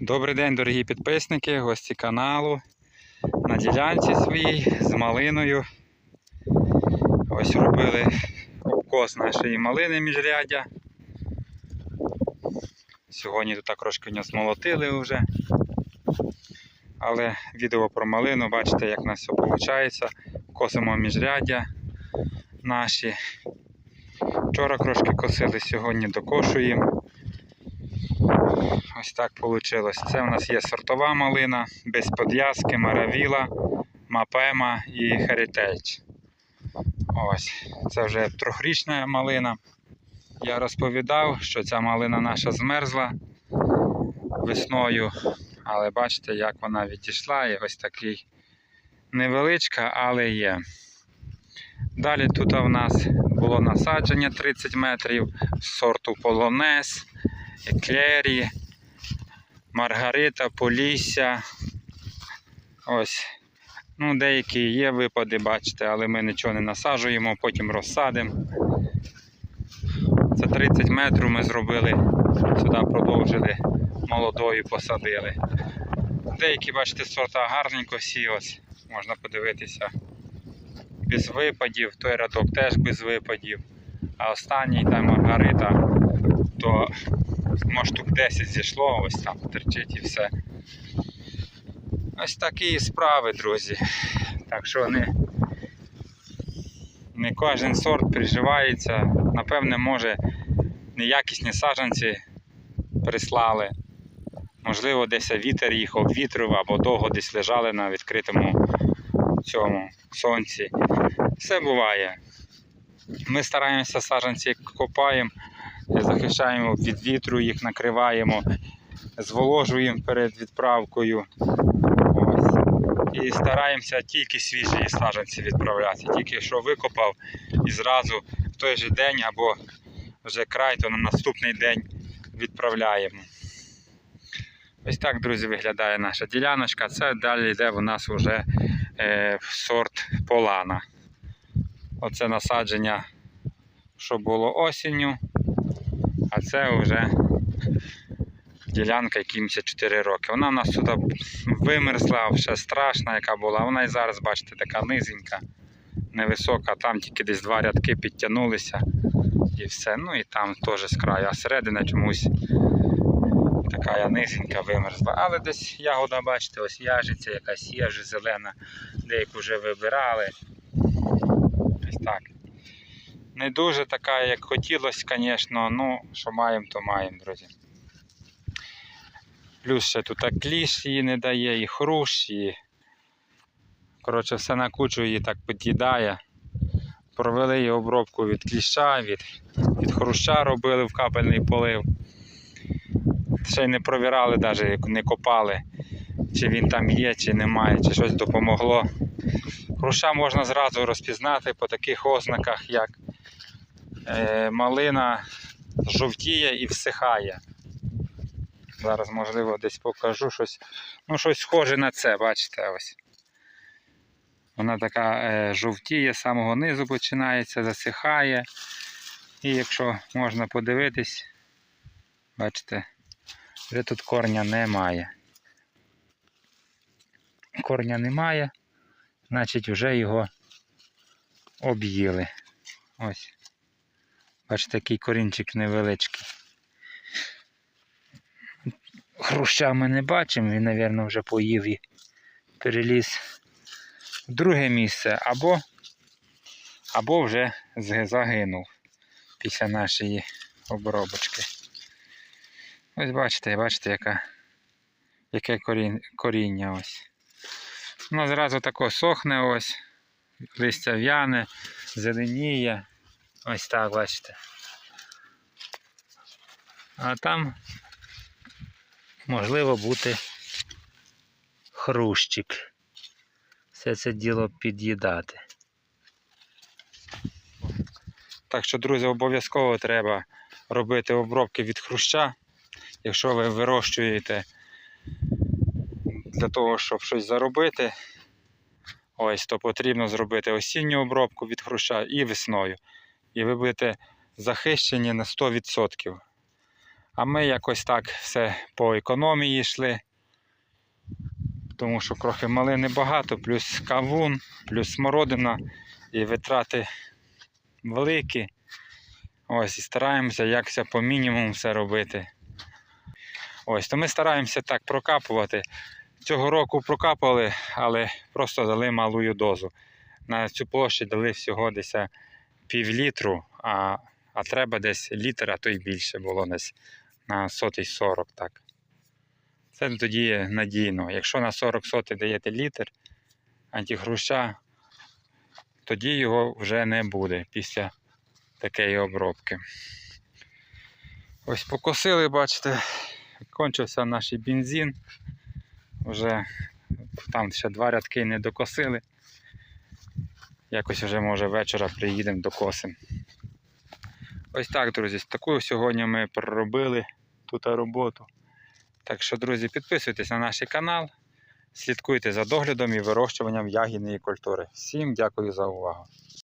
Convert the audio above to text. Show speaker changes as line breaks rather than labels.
Добрий день, дорогі підписники, гості каналу. На ділянці своїй з малиною. Ось робили обкос нашої малини міжряддя. Сьогодні тут трошки в змолотили вже. Але відео про малину, бачите, як у нас все виходить. Косимо міжряддя наші. Вчора трошки косили, сьогодні докошуємо. Ось так вийшло. Це у нас є сортова малина, без подв'язки, маравіла, мапема і Heritage. Ось, це вже трьохрічна малина. Я розповідав, що ця малина наша змерзла весною, але бачите, як вона відійшла. І ось такий невеличка, але є. Далі тут у нас було насадження 30 метрів сорту полонез, еклері, Маргарита, Полісся. Ось. Ну, деякі є випади, бачите, але ми нічого не насаджуємо, потім розсадимо. Це 30 метрів ми зробили, сюди продовжили, молодою посадили. Деякі, бачите, сорта гарненько всі, ось, можна подивитися. Без випадів, той рядок теж без випадів. А останній там Маргарита, то може штук 10 зійшло, ось там терчить і все. Ось такі справи, друзі. Так що не, не кожен сорт приживається. Напевне, може, неякісні саджанці прислали. Можливо, десь вітер їхав вітрив або довго десь лежали на відкритому цьому сонці. Все буває. Ми стараємося саджанці копаємо, захищаємо від вітру, їх накриваємо, зволожуємо перед відправкою. І стараємося тільки свіжі саджанці відправляти. Тільки що викопав і зразу в той же день або вже край, то на наступний день відправляємо. Ось так, друзі, виглядає наша діляночка. Це далі йде у нас вже е, сорт полана. Оце насадження, що було осінню, а це вже ділянка, якій 4 роки. Вона у нас тут вимерзла, ще страшна, яка була. Вона і зараз, бачите, така низенька, невисока, там тільки десь два рядки підтягнулися і все. Ну і там теж з краю, а середина чомусь така низенька вимерзла. Але десь ягода, бачите, ось яжиця якась є вже зелена, деяку вже вибирали. Ось так. Не дуже така, як хотілося, звісно, ну, що маємо, то маємо, друзі. Плюс ще тут кліш її не дає, і хрущ, і. Коротше, все на кучу її так під'їдає. Провели її обробку від кліща, від, від хруща робили в капельний полив. Ще й не провірали, навіть не копали, чи він там є, чи немає, чи щось допомогло. Хруща можна зразу розпізнати по таких ознаках, як малина жовтіє і всихає. Зараз, можливо, десь покажу щось. Ну, щось схоже на це, бачите, ось. Вона така е, жовтіє, з самого низу починається, засихає. І якщо можна подивитись, бачите, вже тут корня немає. Корня немає, значить вже його об'їли. Ось. Бачите, такий корінчик невеличкий. Хруща ми не бачимо, він, мабуть, вже поїв і переліз в друге місце, або, або вже загинув після нашої обробочки. Ось бачите, бачите, яка, яке коріння ось. Воно зразу тако сохне ось, листя в'яне, зеленіє. Ось так, бачите. А там можливо бути хрущик. Все це діло під'їдати. Так що, друзі, обов'язково треба робити обробки від хруща. Якщо ви вирощуєте для того, щоб щось заробити, ось, то потрібно зробити осінню обробку від хруща і весною. І ви будете захищені на 100%. А ми якось так все по економії йшли. Тому що крохи малини багато, плюс кавун, плюс смородина і витрати великі. Ось і стараємося якось по мінімуму все робити. Ось, то ми стараємося так прокапувати. Цього року прокапали, але просто дали малую дозу. На цю площу дали всього десь пів літру, а, а треба десь літр, а то й більше було десь на сотий 40, так. Це тоді надійно. Якщо на 40 сотий даєте літр антигруща, тоді його вже не буде після такої обробки. Ось покосили, бачите, кончився наш бензин. Вже там ще два рядки не докосили. Якось вже може вечора приїдемо до докосимо. Ось так, друзі, таку сьогодні ми проробили тут роботу. Так що, друзі, підписуйтесь на наш канал, слідкуйте за доглядом і вирощуванням ягідної культури. Всім дякую за увагу.